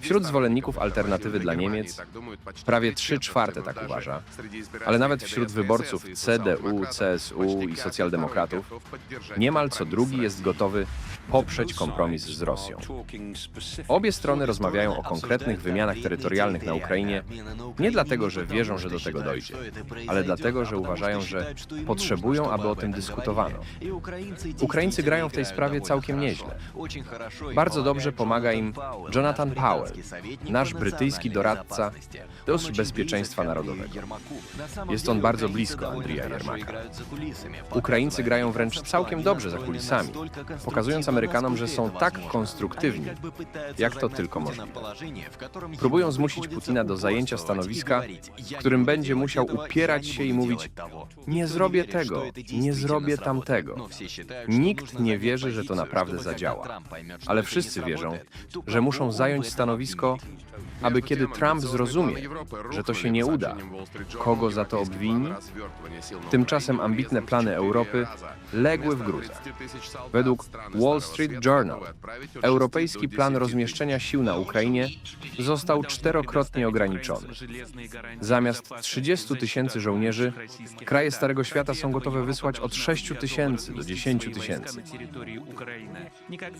Wśród zwolenników alternatywy dla Niemiec prawie 3 czwarte tak uważa, ale nawet wśród wyborców CDU, CSU i socjaldemokratów niemal co drugi jest gotowy poprzeć kompromis z Rosją. Obie strony rozmawiają o konkretnych wymianach terytorialnych na Ukrainie. Nie dlatego, że wierzą, że do tego dojdzie, ale dlatego, że uważają, że potrzebują, aby o tym dyskutowano. Ukraińcy grają w tej sprawie całkiem nieźle. Bardzo dobrze pomaga im Jonathan Powell, nasz brytyjski doradca do bezpieczeństwa narodowego. Jest on bardzo blisko Andrija Jermaka. Ukraińcy grają wręcz całkiem dobrze za kulisami, pokazując Amerykanom, że są tak konstruktywni, jak to tylko możliwe. Próbują zmusić Putina do zajęcia stanowiska, w którym będzie musiał upierać się i mówić: Nie zrobię tego, nie zrobię tamtego. Nikt nie wierzy, że to naprawdę zadziała. Ale wszyscy wierzą, że muszą zająć stanowisko, aby kiedy Trump zrozumie, że to się nie uda, kogo za to obwini? Tymczasem ambitne plany Europy legły w gruzach. Według Wall Street Journal europejski plan rozmieszczenia sił na Ukrainie został czterokrotnie ograniczony. Zamiast 30 tysięcy żołnierzy, kraje Starego Świata są gotowe wysłać od 6 tysięcy do 10 tysięcy.